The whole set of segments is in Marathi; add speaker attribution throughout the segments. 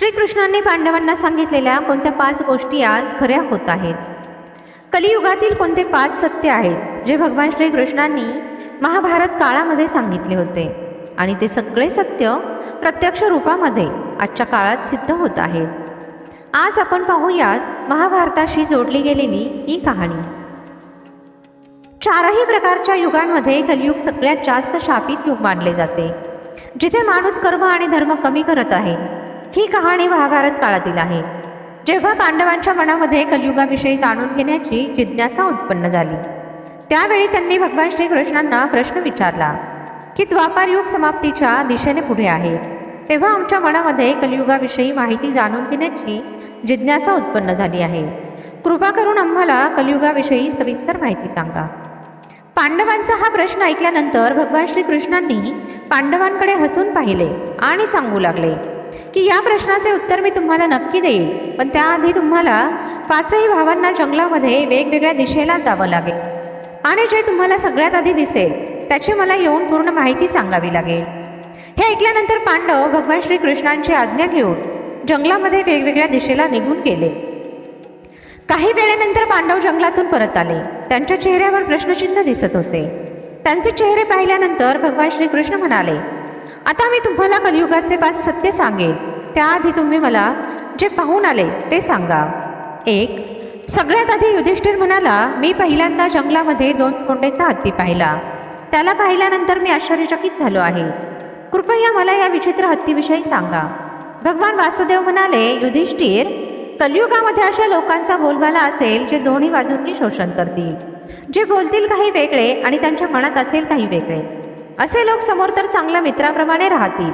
Speaker 1: श्रीकृष्णांनी पांडवांना सांगितलेल्या कोणत्या पाच गोष्टी आज खऱ्या होत आहेत? कलियुगातील कोणते पाच सत्य आहेत जे भगवान श्रीकृष्णांनी महाभारत काळामध्ये सांगितले होते? आणि ते सगळे सत्य प्रत्यक्ष रूपामध्ये आजच्या काळात सिद्ध होत आहेत. आज आपण पाहूयात महाभारताशी जोडली गेलेली ही कहाणी. चारही प्रकारच्या युगांमध्ये कलियुग सगळ्यात जास्त शापित युग मानले जाते जिथे माणूस कर्म आणि धर्म कमी करत आहे. ही कहाणी महाभारत काळातील आहे. जेव्हा पांडवांच्या मनामध्ये कलियुगाविषयी जाणून घेण्याची जिज्ञासा उत्पन्न झाली. त्यावेळी त्यांनी भगवान श्रीकृष्णांना प्रश्न विचारला की द्वापार युग समाप्तीच्या दिशेने पुढे आहे. तेव्हा आमच्या मनामध्ये कलियुगाविषयी माहिती जाणून घेण्याची जिज्ञासा उत्पन्न झाली आहे. कृपा करून आम्हाला कलियुगाविषयी सविस्तर माहिती सांगा. पांडवांचा हा प्रश्न ऐकल्यानंतर भगवान श्रीकृष्णांनी पांडवांकडे हसून पाहिले आणि सांगू लागले की या प्रश्नाचे उत्तर मी तुम्हाला नक्की देईल. पण त्याआधी तुम्हाला पाचही भावांना जंगलामध्ये वेगवेगळ्या दिशेला जावं लागेल. आणि जे तुम्हाला सगळ्यात आधी दिसेल त्याची मला येऊन पूर्ण माहिती सांगावी लागेल. हे ऐकल्यानंतर पांडव भगवान श्रीकृष्णांची आज्ञा घेऊन जंगलामध्ये वेगवेगळ्या दिशेला निघून गेले. काही वेळेनंतर पांडव जंगलातून परत आले. त्यांच्या चेहऱ्यावर प्रश्नचिन्ह दिसत होते. त्यांचे चेहरे पाहिल्यानंतर भगवान श्रीकृष्ण म्हणाले आता मी तुम्हाला कलियुगाचे पाच सत्य सांगेन. त्याआधी तुम्ही मला जे पाहून आले ते सांगा. एक सगळ्यात आधी युधिष्ठिर म्हणाला मी पहिल्यांदा जंगलामध्ये दोन सोंडेचा हत्ती पाहिला. त्याला पाहिल्यानंतर मी आश्चर्यचकित झालो आहे. कृपया मला या विचित्र हत्तीविषयी सांगा. भगवान वासुदेव म्हणाले युधिष्ठिर कलियुगामध्ये अशा लोकांचा बोलबाला असेल जे दोन्ही बाजूंनी शोषण करतील. जे बोलतील काही वेगळे आणि त्यांच्या मनात असेल काही वेगळे. असे लोक समोर तर चांगल्या मित्राप्रमाणे राहतील.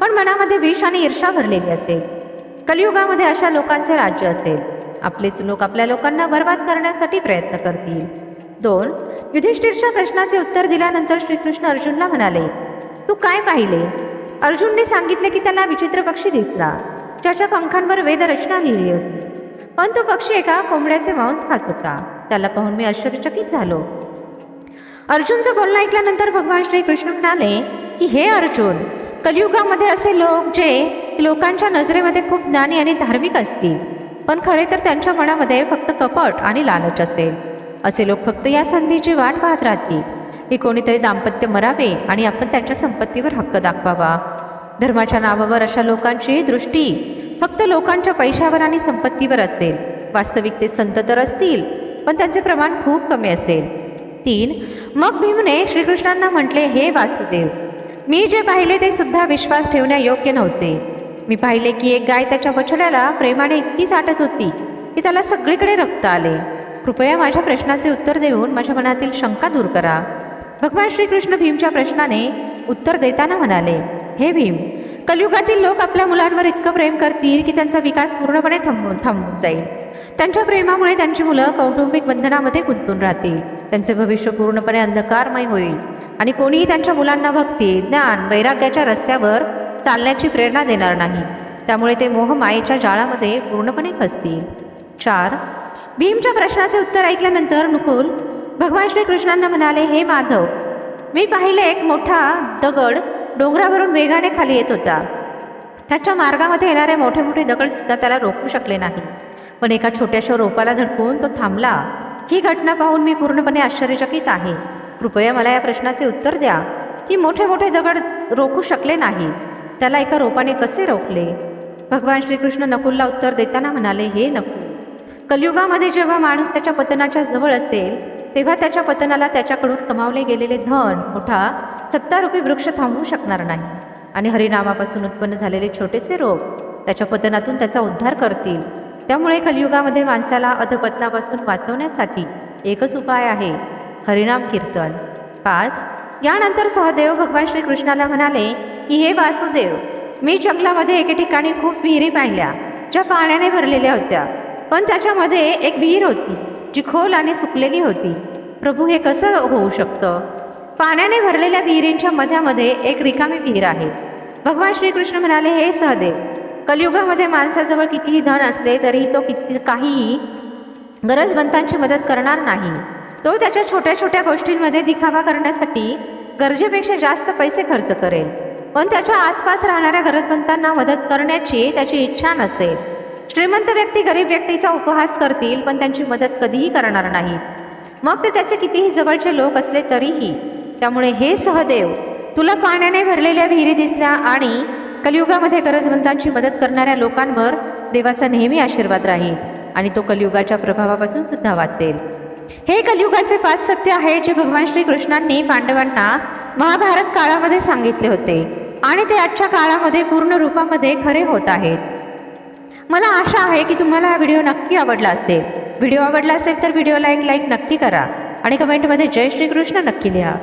Speaker 1: पण मनामध्ये विष आणि ईर्षा भरलेली असेल. कलियुगामध्ये अशा लोकांचे राज्य असेल. आपलेच लोक आपल्या लोकांना बर्बाद करण्यासाठी प्रयत्न करतील. दोन युधिष्ठिरच्या प्रश्नाचे उत्तर दिल्यानंतर श्रीकृष्ण अर्जुनला म्हणाले तू काय पाहिले? अर्जुनने सांगितले की त्याला विचित्र पक्षी दिसला. ज्याच्या पंखांवर वेदरचना लिहिली होती. पण तो पक्षी एका कोंबड्याचे मांस खात होता. त्याला पाहून मी आश्चर्यचकित झालो. अर्जुनचं बोलणं ऐकल्यानंतर भगवान श्रीकृष्ण म्हणाले की हे अर्जुन कलियुगामध्ये असे लोक जे लोकांच्या नजरेमध्ये खूप ज्ञानी आणि धार्मिक असतील पण खरे तर त्यांच्या मनामध्ये फक्त कपट आणि लालच असेल. असे लोक फक्त या संधीची वाट पाहत राहतील. की कोणीतरी दाम्पत्य मरावे आणि आपण त्यांच्या संपत्तीवर हक्क दाखवावा. धर्माच्या नावावर अशा लोकांची दृष्टी फक्त लोकांच्या पैशावर आणि संपत्तीवर असेल. वास्तविक ते संत तर असतील पण त्यांचे प्रमाण खूप कमी असेल. तीन. मग भीमने श्रीकृष्णांना म्हटले हे वासुदेव मी जे पाहिले ते सुद्धा विश्वास ठेवण्यायोग्य नव्हते. मी पाहिले की एक गाय त्याच्या बछड्याला प्रेमाने इतकी साठत होती की त्याला सगळीकडे रक्त आले. कृपया माझ्या प्रश्नाचे उत्तर देऊन माझ्या मनातील शंका दूर करा. भगवान श्रीकृष्ण भीमच्या प्रश्नाने उत्तर देताना म्हणाले हे भीम कलयुगातील लोक आपल्या मुलांवर इतकं प्रेम करतील की त्यांचा विकास पूर्णपणे थांबून थांबून जाईल. त्यांच्या प्रेमामुळे त्यांची मुलं कौटुंबिक बंधनामध्ये गुंतून राहतील. त्यांचे भविष्य पूर्णपणे अंधकारमय होईल. आणि कोणीही त्यांच्या मुलांना भक्ती ज्ञान वैराग्याच्या रस्त्यावर चालण्याची प्रेरणा देणार नाही. त्यामुळे ते मोहमायेच्या जाळामध्ये पूर्णपणे फसतील. चार भीमच्या प्रश्नाचे उत्तर ऐकल्यानंतर नुकुल भगवान श्रीकृष्णांना म्हणाले हे माधव मी पाहिले एक मोठा दगड डोंगरावरून वेगाने खाली येत होता. त्याच्या मार्गामध्ये येणारे मोठे मोठे दगडसुद्धा त्याला रोखू शकले नाही. पण एका छोट्याशा रोपाला धडकून तो थांबला. ही घटना पाहून मी पूर्णपणे आश्चर्यचकित आहे. कृपया मला या प्रश्नाचे उत्तर द्या की मोठे मोठे दगड रोखू शकले नाही त्याला एका रोपाने कसे रोखले? भगवान श्रीकृष्ण नकुलला उत्तर देताना म्हणाले हे नकुल कलियुगामध्ये जेव्हा माणूस त्याच्या पतनाच्या जवळ असेल तेव्हा त्याच्या पतनाला त्याच्याकडून कमावले गेलेले धन मोठा सत्तारूपी वृक्ष थांबवू शकणार नाही. आणि हरिनामापासून उत्पन्न झालेले छोटेसे रोप त्याच्या पतनातून त्याचा उद्धार करतील. त्यामुळे कलियुगामध्ये माणसाला अधपतनापासून वाचवण्यासाठी एकच उपाय आहे हरिनाम कीर्तन. पाच यानंतर सहदेव भगवान श्रीकृष्णाला म्हणाले की हे वासुदेव मी जंगलामध्ये एके ठिकाणी खूप विहिरी पाहिल्या ज्या पाण्याने भरलेल्या होत्या. पण त्याच्यामध्ये एक विहीर होती जी खोल आणि सुकलेली होती. प्रभू हे कसं होऊ शकतं? पाण्याने भरलेल्या विहिरींच्या मध्यामध्ये एक रिकामी विहीर आहे. भगवान श्रीकृष्ण म्हणाले हे सहदेव कलियुगामध्ये माणसाजवळ कितीही धन असले तरीही तो किती काहीही गरजवंतांची मदत करणार नाही. तो त्याच्या छोट्या छोट्या गोष्टींमध्ये दिखावा करण्यासाठी गरजेपेक्षा जास्त पैसे खर्च करेल. पण त्याच्या आसपास राहणाऱ्या गरजवंतांना मदत करण्याची त्याची इच्छा नसेल. श्रीमंत व्यक्ती गरीब व्यक्तीचा उपहास करतील पण त्यांची मदत कधीही करणार नाहीत. मग ते त्याचे कितीही जवळचे लोक असले तरीही. त्यामुळे हे सहदेव तुला पाण्याने भरलेल्या विहिरी दिसल्या आणि कलियुगामध्ये गरजवंतांची मदत करणाऱ्या लोकांवर देवाचा नेहमी आशीर्वाद राहील आणि तो कलियुगाच्या प्रभावापासून सुद्धा वाचेल. हे कलियुगाचे पाच सत्य आहे जे भगवान श्रीकृष्णांनी पांडवांना महाभारत काळामध्ये सांगितले होते आणि ते आजच्या काळामध्ये पूर्ण रूपामध्ये खरे होत आहेत. मला आशा आहे की तुम्हाला हा व्हिडिओ नक्की आवडला असेल. व्हिडिओ आवडला असेल तर व्हिडिओला एक लाईक नक्की करा आणि कमेंटमध्ये जय श्रीकृष्ण नक्की लिहा.